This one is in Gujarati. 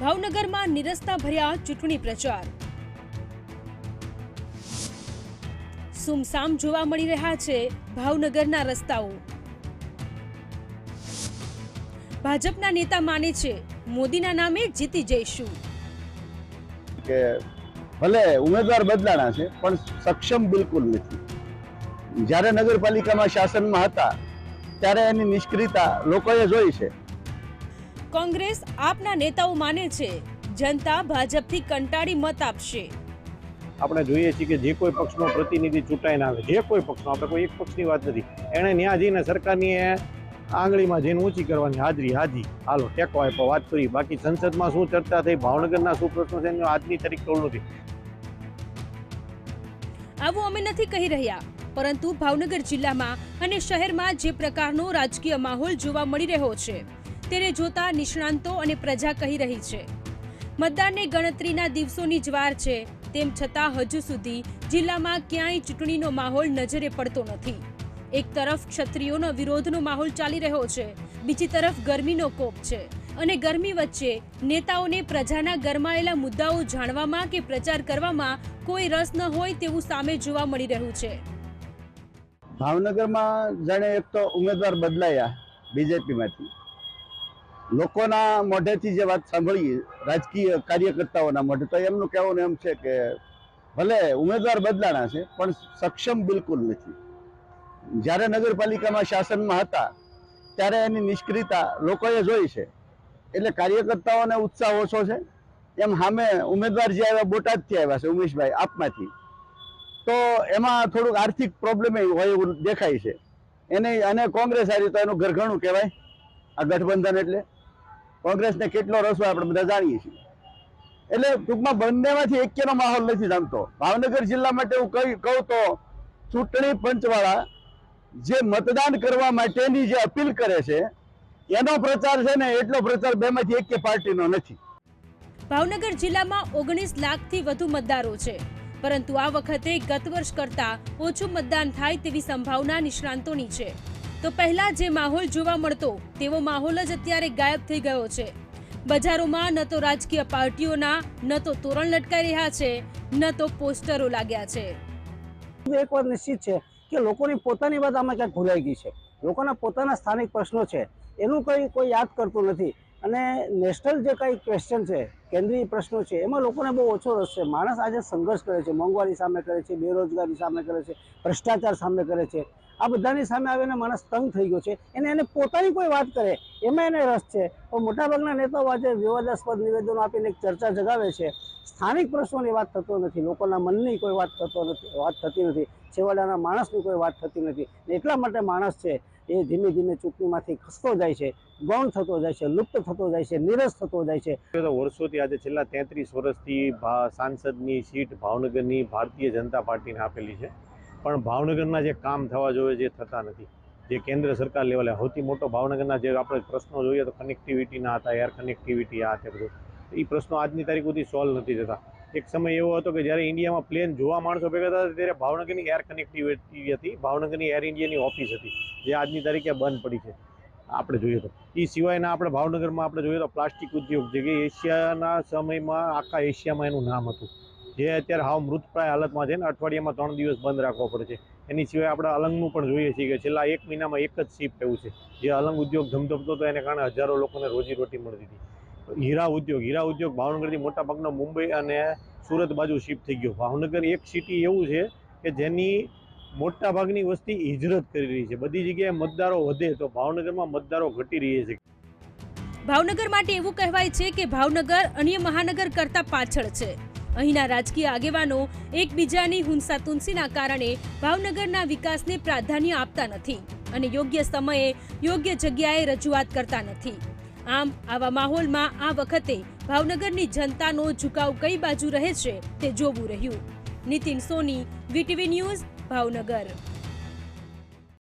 ભાવનગરમાં નિરસ્તા ભર્યા ચૂંટણી પ્રચાર. સુમસામ જોવા મળી રહ્યા છે ભાવનગરના રસ્તાઓ. ભાજપના નેતા માને છે મોદીના નામે જીતી જઈશું. કે ભલે ઉમેદવાર બદલાણા છે, પણ સક્ષમ બિલકુલ નથી. જ્યારે નગરપાલિકામાં શાસનમાં હતા, ત્યારે એની નિષ્ક્રિયતા લોકોએ જોઈ છે. કોંગ્રેસ આપના નેતાઓ માને છે. જનતા ભાજપથી કંટાળી મત આપશે. આપણે જોઈએ છીએ કે જે કોઈ પક્ષનો પ્રતિનિધિ ચૂંટાઈને આવે જે કોઈ પક્ષનો આપણે કોઈ એક પક્ષની વાત નથી. એણે ન્યા જઈને સરકારની આંગળીમાં જઈને ઊંચી કરવાની હાજરી હાજી. હાલો ટેકો આપ્યો વાત કરી. બાકી સંસદમાં શું ચર્ચા થઈ? ભાવનગરના શું પ્રશ્નો છે એનો આજની તારીખ ટોળ નથી. આવું અમે નથી કહી રહ્યા. પરંતુ ભાવનગર જિલ્લામાં અને શહેરમાં જે પ્રકારનો રાજકીય માહોલ જોવા મળી રહ્યો છે. તેને જોતા નિષ્ણાંતો અને પ્રજા કહી રહી છે. મતદાનને ગણતરીના દિવસોની જ વાર છે, તેમ છતાં હજુ સુધી જિલ્લામાં ક્યાંય ચૂંટણીનો માહોલ નજરે પડતો નથી. એક તરફ ક્ષત્રિયોનો વિરોધનો માહોલ ચાલી રહ્યો છે, બીજી તરફ ગરમીનો કોપ છે અને ગરમી વચ્ચે નેતાઓને પ્રજાના ગરમાયેલા મુદ્દાઓ જાણવામાં કે પ્રચાર કરવામાં કોઈ રસ ન હોય તેવું સામે જોવા મળી રહ્યું છે. ભાવનગરમાં જાણે એક તો ઉમેદવાર બદલાયા, બીજેપીમાંથી. લોકોના મોઢેથી જે વાત સાંભળીએ, રાજકીય કાર્યકર્તાઓના મોઢે, તો એમનું કહેવું એમ છે કે ભલે ઉમેદવાર બદલાણા છે, પણ સક્ષમ બિલકુલ નથી. જ્યારે નગરપાલિકામાં શાસનમાં હતા, ત્યારે એની નિષ્ક્રિયતા લોકોએ જોઈ છે. એટલે કાર્યકર્તાઓને ઉત્સાહ ઓછો છે. એમ સામે ઉમેદવાર જે આવ્યા, બોટાદથી આવ્યા છે, ઉમેશભાઈ, આપમાંથી. તો એમાં થોડુંક આર્થિક પ્રોબ્લેમ હોય એવું દેખાય છે. એને, અને કોંગ્રેસ આવી તો એનું ઘરઘણું કહેવાય, આ ગઠબંધન એટલે. કોંગ્રેસને કેટલો રસ હોય આપણે બધા જાણીએ છીએ. એટલે ટૂંકમાં બંનેમાંથી એકેનો માહોલ નથી જામતો ભાવનગર જિલ્લા માટે હું કહી તો ચૂંટણી પંચવાળા જે મતદાન કરવા માટેની જે અપીલ કરે છે, એનો પ્રચાર છે ને એટલો પ્રચાર બેમાંથી એક પાર્ટીનો નથી. ભાવનગર જિલ્લામાં ઓગણીસ લાખથી વધુ મતદારો છે. પરંતુ આ વખતે ગત વર્ષ કરતા ઓછું મતદાન થાય તેવી સંભાવના નિષ્ણાંતોની છે. તો પહેલા જે માહોલ જોવા મળતો, તેવો માહોલ જ અત્યારે ગાયબ થઈ ગયો છે. બજારોમાં ન તો રાજકીય પાર્ટીઓના, ન તો તોરણ લટકાઈ રહ્યા છે, ન તો પોસ્ટરો લાગ્યા છે. એક વાત નિશ્ચિત છે કે લોકોની પોતાની વાત આમાં ક્યાંક ભૂલાઈ ગઈ છે. લોકોના પોતાના સ્થાનિક પ્રશ્નો છે. એનું કંઈ કોઈ યાદ કરતું નથી. અને નેશનલ જે કંઈ ક્વેશ્ચન છે, કેન્દ્રીય પ્રશ્નો છે, એમાં લોકોને બહુ ઓછો રસ છે. માણસ આજે સંઘર્ષ કરે છે, મોંઘવારી સામે કરે છે, બેરોજગારી સામે કરે છે, ભ્રષ્ટાચાર સામે કરે છે. આ બધાની સામે આવીને માણસ તંગ થઈ ગયો છે. એને એને પોતાની કોઈ વાત કરે, એમાં એને રસ છે. પણ મોટાભાગના નેતાઓ આજે વિવાદાસ્પદ નિવેદનો આપીને એક ચર્ચા જગાવે છે. સ્થાનિક પ્રશ્નોની વાત થતો નથી, લોકોના મનની કોઈ વાત થતો નથી, વાત થતી નથી. છેવાડાના માણસની કોઈ વાત થતી નથી. એટલા માટે માણસ છે એ ધીમે ધીમે ચૂંટણીમાંથી ખસતો જાય છે, ગૌણ થતો જાય છે, લુપ્ત થતો જાય છે, નિરસ થતો જાય છે. વર્ષોથી આજે છેલ્લા તેત્રીસ વર્ષથી સાંસદની સીટ ભાવનગરની ભારતીય જનતા પાર્ટીને આપેલી છે. પણ ભાવનગરના જે કામ થવા જોઈએ જે થતા નથી. જે કેન્દ્ર સરકાર લેવલે સૌથી મોટો ભાવનગરના જે આપણે પ્રશ્નો જોઈએ તો કનેક્ટિવિટીના હતા એર કનેક્ટિવિટી આ તે બધું. એ પ્રશ્નો આજની તારીખ સુધી સોલ્વ નથી થતા. એક સમય એવો હતો કે જ્યારે ઇન્ડિયામાં પ્લેન જોવા માણસો ભેગા થતા ત્યારે ભાવનગરની એર કનેક્ટિવિટી હતી. ભાવનગરની એર ઇન્ડિયાની ઓફિસ હતી, જે આજની તારીખે બંધ પડી છે. આપણે જોઈએ તો. એ સિવાયના આપણે ભાવનગરમાં આપણે જોઈએ તો પ્લાસ્ટિક ઉદ્યોગ જે કે એશિયાના સમયમાં આખા એશિયામાં એનું નામ હતું. જે અત્યારે હાવ મૃતપ્રાય હાલતમાં છે ને, અઠવાડિયામાં ત્રણ દિવસ બંધ રાખવો પડે છે. એની સિવાય આપણે અલંગનું પણ જોઈએ છીએ કે છેલ્લા એક મહિનામાં એક જ શિફ્ટ એવું છે. જે અલંગ ઉદ્યોગ ધમધમતો હતો, એને કારણે હજારો લોકોને રોજીરોટી મળતી હતી. હીરા ઉદ્યોગ હીરા ઉદ્યોગ ભાવનગરથી મોટા ભાગનો મુંબઈ અને સુરત બાજુ શિફ્ટ થઈ ગયો. ભાવનગર એક સિટી એવું છે કે જેની મોટા ભાગની વસ્તી હિજરત કરી રહી છે. બધી જગ્યાએ મતદારો વધે તો ભાવનગરમાં મતદારો ઘટી રહી છે. ભાવનગર માટે એવું કહેવાય છે કે ભાવનગર અન્ય મહાનગર કરતા પાછળ છે. અહીંના રાજકીય આગેવાનો એકબીજાની હુંસા તુંસીના કારણે ભાવનગરના વિકાસને પ્રાધાન્ય આપતા નથી અને યોગ્ય સમયે યોગ્ય જગ્યાએ રજૂઆત કરતા નથી. આમ આવા માહોલમાં આ વખતે ભાવનગરની જનતાનો ઝુકાવ કઈ બાજુ રહે છે તે જોવું રહ્યું. Nitin Soni, VTV news, Bhavnagar.